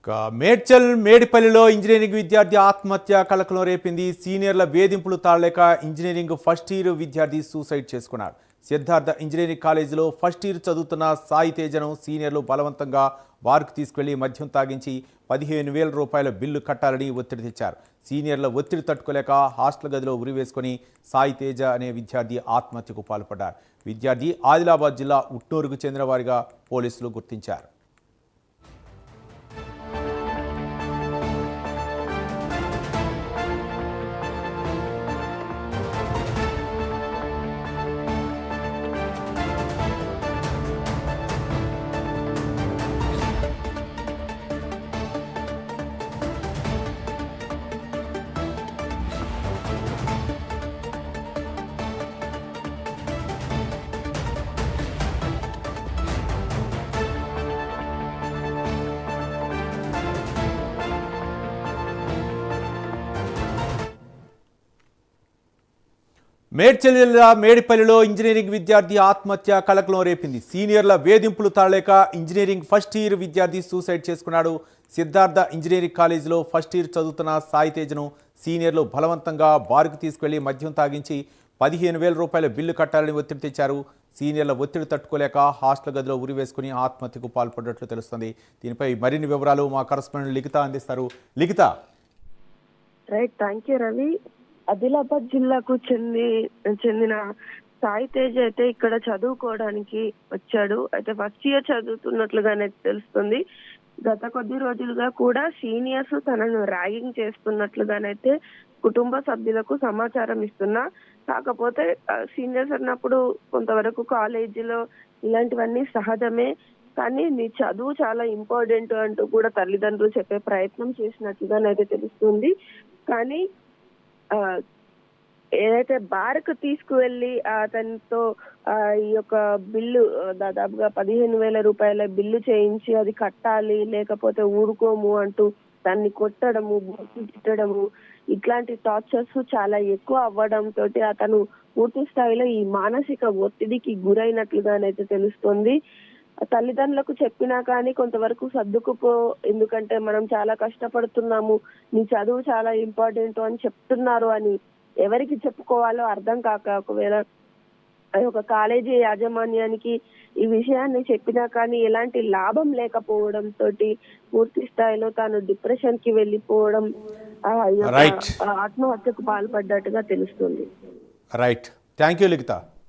ఇక మేడ్చల్ మేడిపల్లిలో ఇంజనీరింగ్ విద్యార్థి ఆత్మహత్య కలకలం రేపింది. సీనియర్ల వేధింపులు తాళలేక ఇంజనీరింగ్ ఫస్ట్ ఇయర్ విద్యార్థి సూసైడ్ చేసుకున్నాడు సిద్ధార్థ ఇంజనీరింగ్ కాలేజీలో ఫస్ట్ ఇయర్ చదువుతున్న సాయి తేజను సీనియర్లు బలవంతంగా బార్కు తీసుకెళ్ళి మద్యం తాగించి పదిహేను వేల రూపాయల బిల్లు కట్టాలని ఒత్తిడి తెచ్చారు. సీనియర్ల ఒత్తిడి తట్టుకోలేక హాస్టల్ గదిలో ఉరివేసుకొని సాయి తేజ అనే విద్యార్థి ఆత్మహత్యకు పాల్పడ్డారు. విద్యార్థి ఆదిలాబాద్ జిల్లా ఉట్నూరుకు చెందిన వారిగా పోలీసులు గుర్తించారు. మేడ్చల్ జిల్లా మేడిపల్లిలో ఇంజనీరింగ్ విద్యార్థి ఆత్మహత్య కలకలం రేపింది. సీనియర్ల వేధింపులు తాళలేక ఇంజనీరింగ్ ఫస్ట్ ఇయర్ విద్యార్థి సూసైడ్ చేసుకున్నాడు. సిద్ధార్థ ఇంజనీరింగ్ కాలేజీలో ఫస్ట్ ఇయర్ చదువుతున్న సాయితేజను సీనియర్లు బలవంతంగా బారుకు తీసుకెళ్ళి మద్యం తాగించి పదిహేను వేల రూపాయల బిల్లు కట్టాలని ఒత్తిడి తెచ్చారు. సీనియర్ల ఒత్తిడి తట్టుకోలేక హాస్టల్ గదిలో ఉరివేసుకుని ఆత్మహత్యకు పాల్పడినట్లు తెలుస్తుంది. దీనిపై మరిన్ని వివరాలు మా కరస్పాండెంట్ లిఖిత అందిస్తారు. Likhitha. Right thank you Ravi Adilabad జిల్లాకు చెంది చెందిన సాయి తేజ్ అయితే ఇక్కడ చదువుకోవడానికి వచ్చాడు. అయితే ఫస్ట్ ఇయర్ చదువుతున్నట్లుగానే తెలుస్తుంది. గత కొద్ది రోజులుగా కూడా సీనియర్స్ తనను ర్యాగింగ్ చేస్తున్నట్లుగానైతే కుటుంబ సభ్యులకు సమాచారం ఇస్తున్నా. కాకపోతే సీనియర్స్ అన్నప్పుడు కొంతవరకు కాలేజీలో ఇలాంటివన్నీ సహజమే. కానీ నీ చదువు చాలా ఇంపార్టెంట్ అంటూ కూడా తల్లిదండ్రులు చెప్పే ప్రయత్నం చేసినట్లుగానైతే తెలుస్తుంది. కానీ ఏదైతే బార్కు తీసుకువెళ్ళి అతనితో ఆ, ఈ యొక్క బిల్లు దాదాపుగా పదిహేను వేల రూపాయల బిల్లు చేయించి అది కట్టాలి లేకపోతే ఊరుకోము అంటూ దాన్ని కొట్టడము బొట్టు తిట్టడము ఇట్లాంటి టార్చర్స్ చాలా ఎక్కువ అవ్వడంతో తోటి అతను పూర్తి స్థాయిలో ఈ మానసిక ఒత్తిడికి గురైనట్లుగానైతే తెలుస్తుంది. తల్లిదండ్రులకు చెప్పినా కానీ కొంతవరకు సర్దుకుపో ఎందుకంటే మనం చాలా కష్టపడుతున్నాము నీ చదువు చాలా ఇంపార్టెంట్ అని చెప్తున్నారు అని ఎవరికి చెప్పుకోవాలో అర్థం కాక ఒకవేళ ఒక కాలేజీ యాజమాన్యానికి ఈ విషయాన్ని చెప్పినా కానీ ఎలాంటి లాభం లేకపోవడం తోటి పూర్తి స్థాయిలో తాను డిప్రెషన్కి వెళ్ళిపోవడం. ఆత్మహత్యకు పాల్పడ్డట్టుగా తెలుస్తుంది. Right thank you Likhita